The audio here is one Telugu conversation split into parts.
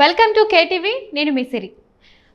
వెల్కమ్ టు కేటీవీ నేను మిసిరి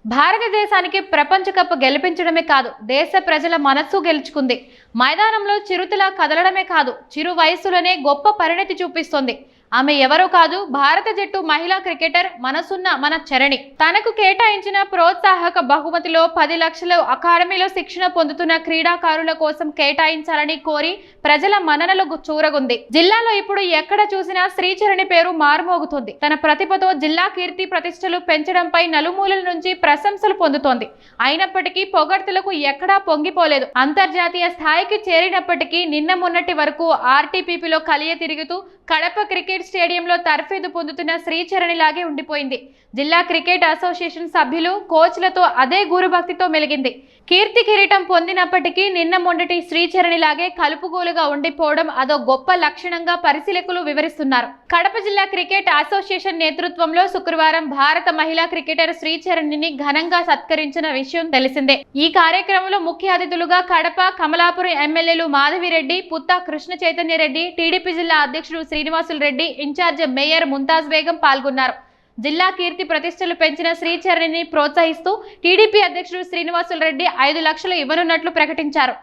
భారతదేశానికి ప్రపంచ కప్ గెలిపించడమే కాదు దేశ ప్రజల మనస్సు గెలుచుకుంది. మైదానంలో చిరుతలా కదలడమే కాదు చిరు వయసులోనే గొప్ప పరిణతి చూపిస్తోంది. ఆమె ఎవరో కాదు భారత జట్టు మహిళా క్రికెటర్ మనసున్న మన చరణి. తనకు కేటాయించిన ప్రోత్సాహక బహుమతిలో పది లక్షలు అకాడమీలో శిక్షణ పొందుతున్న క్రీడాకారుల కోసం కేటాయించాలని కోరి ప్రజల మననలు చూరగుంది. జిల్లాలో ఇప్పుడు ఎక్కడ చూసినా శ్రీచరణి పేరు మారుమోగుతుంది. తన ప్రతిభతో జిల్లా కీర్తి ప్రతిష్టలు పెంచడంపై నలుమూలల నుంచి ప్రశంసలు పొందుతోంది. అయినప్పటికీ పొగడ్తలకు ఎక్కడా పొంగిపోలేదు. అంతర్జాతీయ స్థాయికి చేరినప్పటికీ నిన్న మొన్నటి వరకు ఆర్టీపీపీలో కలియ తిరుగుతూ కడప క్రికెట్ స్టేడియంలో తర్ఫీదు పొందుతున్న శ్రీచరణిలాగే ఉండిపోయింది. జిల్లా క్రికెట్ అసోసియేషన్ సభ్యులు కోచ్లతో అదే గురుభక్తితో మెలిగింది. కీర్తి కిరీటం పొందినప్పటికీ నిన్న మొండటి శ్రీచరణిలాగే కలుపుగోలుగా ఉండిపోవడం అదో గొప్ప లక్షణంగా పరిశీలకులు వివరిస్తున్నారు. కడప జిల్లా క్రికెట్ అసోసియేషన్ నేతృత్వంలో శుక్రవారం భారత మహిళా క్రికెటర్ శ్రీచరణిని ఘనంగా సత్కరించిన విషయం తెలిసిందే. ఈ కార్యక్రమంలో ముఖ్య అతిథులుగా కడప కమలాపురం ఎమ్మెల్యేలు మాధవిరెడ్డి పుత్తా కృష్ణ చైతన్య రెడ్డి టీడీపీ జిల్లా అధ్యక్షుడు శ్రీనివాసులు రెడ్డి ఇన్ఛార్జ్ మేయర్ ముంతాజ్ బేగం పాల్గొన్నారు. జిల్లా కీర్తి ప్రతిష్టలు పెంచిన శ్రీచరణిని ప్రోత్సహిస్తూ టీడీపీ అధ్యక్షుడు శ్రీనివాసులు రెడ్డి ఐదు లక్షలు ఇవ్వనున్నట్లు ప్రకటించారు.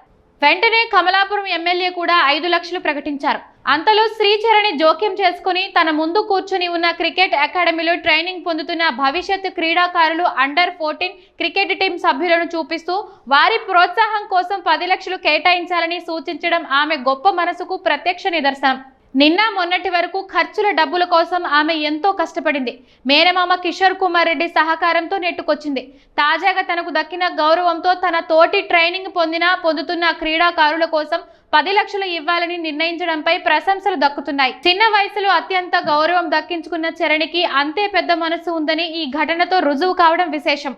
వెంటనే కమలాపురం ఎమ్మెల్యే కూడా ఐదు లక్షలు ప్రకటించారు. అంతలో శ్రీచరణి జోక్యం చేసుకుని తన ముందు కూర్చుని ఉన్న క్రికెట్ అకాడమీలో ట్రైనింగ్ పొందుతున్న భవిష్యత్ క్రీడాకారులు అండర్ ఫోర్టీన్ క్రికెట్ టీం సభ్యులను చూపిస్తూ వారి ప్రోత్సాహం కోసం పది లక్షలు కేటాయించాలని సూచించడం ఆమె గొప్ప మనసుకు ప్రత్యక్ష నిదర్శనం. నిన్న మొన్నటి వరకు ఖర్చుల డబ్బుల కోసం ఆమె ఎంతో కష్టపడింది. మేనమామ కిషోర్ కుమార్ రెడ్డి సహకారంతో నెట్టుకొచ్చింది. తాజాగా తనకు దక్కిన గౌరవంతో తన తోటి ట్రైనింగ్ పొందిన పొందుతున్న క్రీడాకారుల కోసం పది లక్షలు ఇవ్వాలని నిర్ణయించడంపై ప్రశంసలు దక్కుతున్నాయి. చిన్న వయసులో అత్యంత గౌరవం దక్కించుకున్న చరణికి అంతే పెద్ద మనసు ఉందని ఈ ఘటనతో రుజువు కావడం విశేషం.